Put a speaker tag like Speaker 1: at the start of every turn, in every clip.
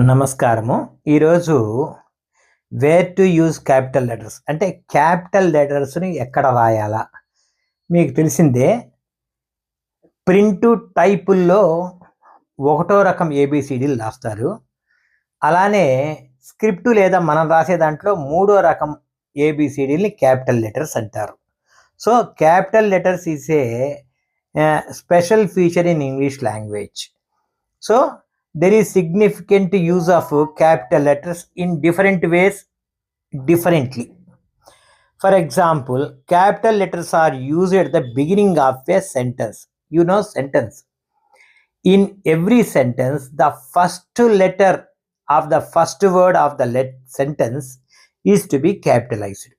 Speaker 1: నమస్కారము. ఈరోజు where to use capital letters అంటే క్యాపిటల్ లెటర్స్ని ఎక్కడ రాయాలా? మీకు తెలిసిందే ప్రింటు టైపుల్లో ఒకటో రకం ఏబిసిడీలు రాస్తారు. అలానే స్క్రిప్ట్ లేదా మనం రాసే దాంట్లో మూడో రకం ఏబిసిడీని క్యాపిటల్ లెటర్స్ అంటారు. So capital letters is a special feature in English language so there is significant use of capital letters in different ways differently for example capital letters are used at the beginning of a sentence you know sentence in every sentence the first letter of the first word of the let- sentence is to be capitalized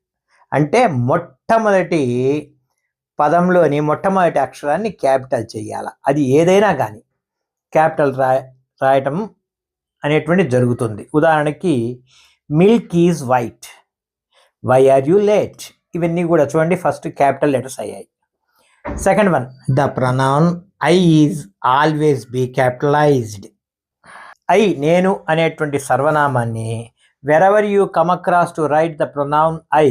Speaker 1: అంటే మొట్టమొదటి పదంలోని మొట్టమొదటి అక్షరాన్ని capital చేయాలి అది ఏదైనా కానీ capital రా రాయటం అనేటువంటి జరుగుతుంది. ఉదాహరణకి milk is white why are you late ఇవన్నీ కూడా చూడండి ఫస్ట్ క్యాపిటల్ లెటర్స్ అయ్యాయి. Second one the pronoun I is always be capitalised I నేను అనేటువంటి సర్వనామాన్ని wherever you come across to write the pronoun I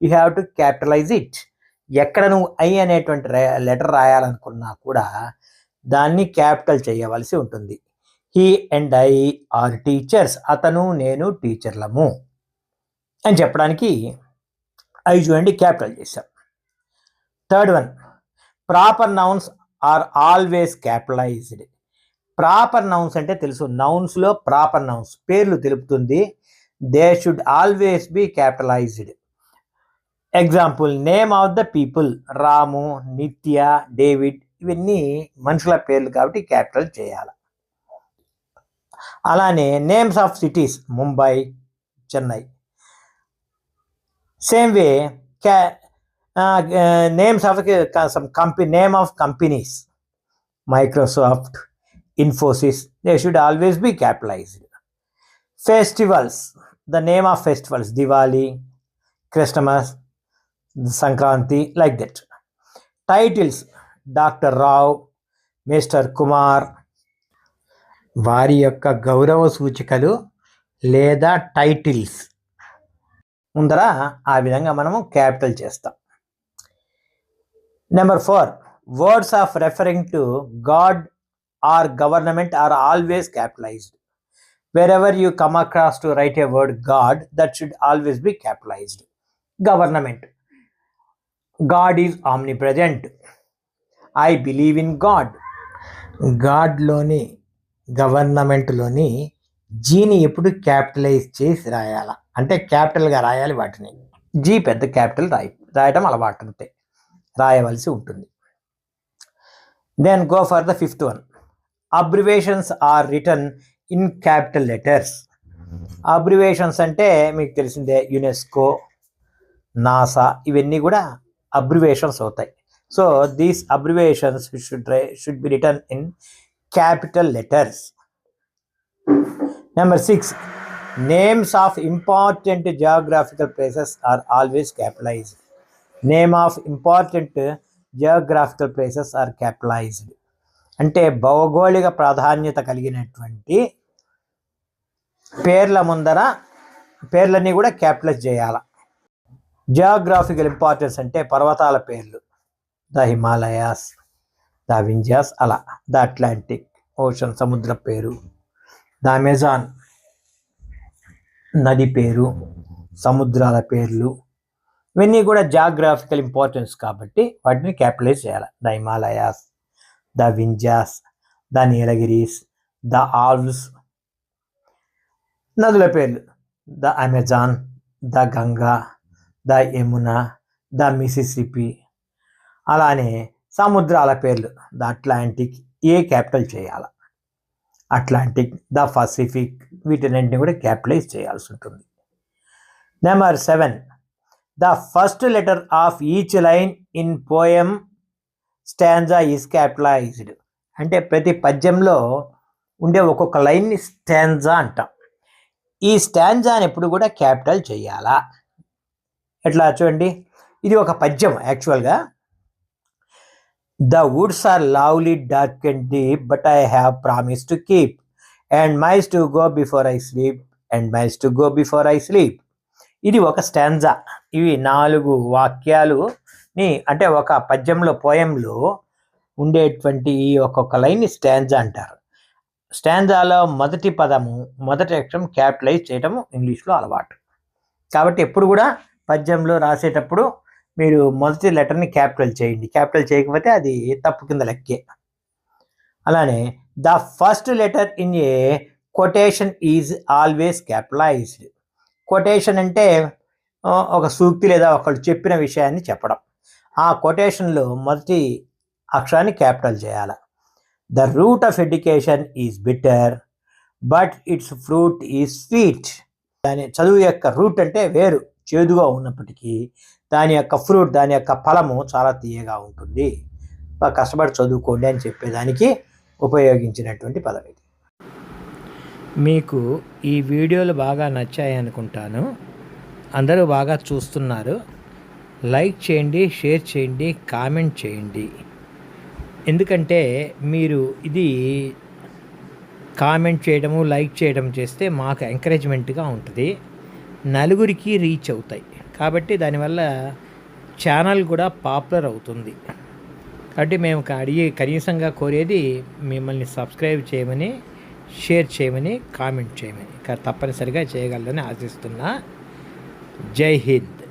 Speaker 1: you have to capitalise it ఎక్కడ నువ్వు I అనేటువంటి letter రాయాలనుకున్నా కూడా దాన్ని క్యాపిటల్ చేయవలసి ఉంటుంది. He and I are teachers అతను నేను టీచర్లము అని చెప్పడానికి ఐ చూడండి క్యాపిటల్ చేశాం. Third one proper nouns are always capitalised proper nouns అంటే తెలుసు. నౌన్స్లో ప్రాపర్ నౌన్స్ పేర్లు తెలుపుతుంది. They should always be capitalised example name of the people Ramu Nitya David ఇవన్నీ మనుషుల పేర్లు కాబట్టి క్యాపిటల్ చేయాలి. అలానే names of cities Mumbai Chennai same way క్యా names of some company name of companies Microsoft Infosys they should always be capitalised festivals the name of festivals Diwali Christmas Sankranti like that titles doctor Rao mister Kumar వారి యొక్క గౌరవ సూచికలు లేదా titles. ముందర ఆ విధంగా మనము క్యాపిటల్ చేస్తాం. Number four words of referring to God or government are always capitalised. Wherever you come across to write a word God that should always be capitalised government God is omnipresent I believe in God గాడ్లోని గవర్నమెంట్లోని జీని ఎప్పుడు capitalise చేసి రాయాల? అంటే క్యాపిటల్గా రాయాలి వాటిని. G పెద్ద capital రాయి రాయటం అలవాటు అంతే. రాయవలసి ఉంటుంది. Then go for the fifth one abbreviations are written in capital letters abbreviations అంటే మీకు తెలిసిందే యునెస్కో నాసా ఇవన్నీ కూడా అబ్రివేషన్స్ అవుతాయి. So these abbreviations should should be written in capital letters. Number six names of important geographical places are always capitalised name of important geographical places are capitalised అంటే భౌగోళిక ప్రాధాన్యత కలిగినటువంటి పేర్ల ముందర పేర్లన్నీ కూడా క్యాపిటలైజ్ చేయాల. జియోగ్రాఫికల్ ఇంపార్టెన్స్ అంటే పర్వతాల పేర్లు. ద హిమాలయాస్. ద వింజాస్ అలా. ద అట్లాంటిక్ ఓషన్ సముద్ర పేరు. ద అమెజాన్ నది పేరు. సముద్రాల పేర్లు. ఇవన్నీ కూడా జాగ్రాఫికల్ ఇంపార్టెన్స్ కాబట్టి వాటిని క్యాపిటలైజ్ చేయాలి. The Himalayas the Vindhyas the Nilgiris the Alps. నదుల పేర్లు. The Amazon the Ganga the Yamuna the Mississippi. అలానే సముద్రాల పేర్లు. ద అట్లాంటిక్ ఏ క్యాపిటల్ చేయాలి? అట్లాంటిక్ ద పసిఫిక్ వీటినన్నింటినీ కూడా క్యాపిటలైజ్ చేయాల్సి ఉంటుంది. Number seven. The first letter of each line in poem stanza is capitalised. అంటే ప్రతి పద్యంలో ఉండే ఒక్కొక్క లైన్ని స్టాంజా అంటాం. ఈ స్టాంజాని ఎప్పుడు కూడా క్యాపిటల్ చేయాలా? ఎట్లా? చూడండి. ఇది ఒక పద్యం యాక్చువల్గా. The woods are lovely dark and deep but I have promise to keep and miles to go before I sleep and miles to go before I sleep ఇది ఒక స్టాంజా ఇవి నాలుగు వాక్యాలుని అంటే ఒక పద్యంలో పోయంలో ఉండేటువంటి ఈ ఒక్కొక్క లైన్ని స్టాంజా అంటారు. స్టాంజాలో మొదటి పదము మొదటి అక్షరం క్యాపిటలైజ్ చేయటము ఇంగ్లీష్లో అలవాటు. కాబట్టి ఎప్పుడు కూడా పద్యంలో రాసేటప్పుడు మీరు మొదటి లెటర్ని క్యాపిటల్ చేయండి. క్యాపిటల్ చేయకపోతే అది తప్పు కింద లెక్కే. అలానే the first letter in a quotation is always capitalised. Quotation అంటే ఒక సూక్తి లేదా ఒకళ్ళు చెప్పిన విషయాన్ని చెప్పడం. ఆ కొటేషన్లో మొదటి అక్షరాన్ని క్యాపిటల్ చేయాలి. The root of education is bitter but it's fruit is sweet. దాని చదువు యొక్క రూట్ అంటే వేరు. చేదుగా ఉన్నప్పటికీ దాని యొక్క ఫ్రూట్ దాని యొక్క ఫలము చాలా తీయగా ఉంటుంది. బాగా కష్టపడి చదువుకోండి అని చెప్పేదానికి ఉపయోగించినటువంటి పదం ఇది. మీకు ఈ వీడియోలు బాగా నచ్చాయి అనుకుంటాను. అందరూ బాగా చూస్తున్నారు. లైక్ చేయండి షేర్ చేయండి కామెంట్ చేయండి. ఎందుకంటే మీరు ఇది కామెంట్ చేయడము లైక్ చేయడం చేస్తే మాకు ఎంకరేజ్మెంట్గా ఉంటుంది. నలుగురికి రీచ్ అవుతాయి. కాబట్టి దానివల్ల ఛానల్ కూడా పాపులర్ అవుతుంది. కాబట్టి మేము అడిగి కనీసంగా కోరేది మిమ్మల్ని సబ్స్క్రైబ్ చేయమని షేర్ చేయమని కామెంట్ చేయమని. తప్పనిసరిగా చేయగలరని ఆశిస్తున్నా. జై హింద్.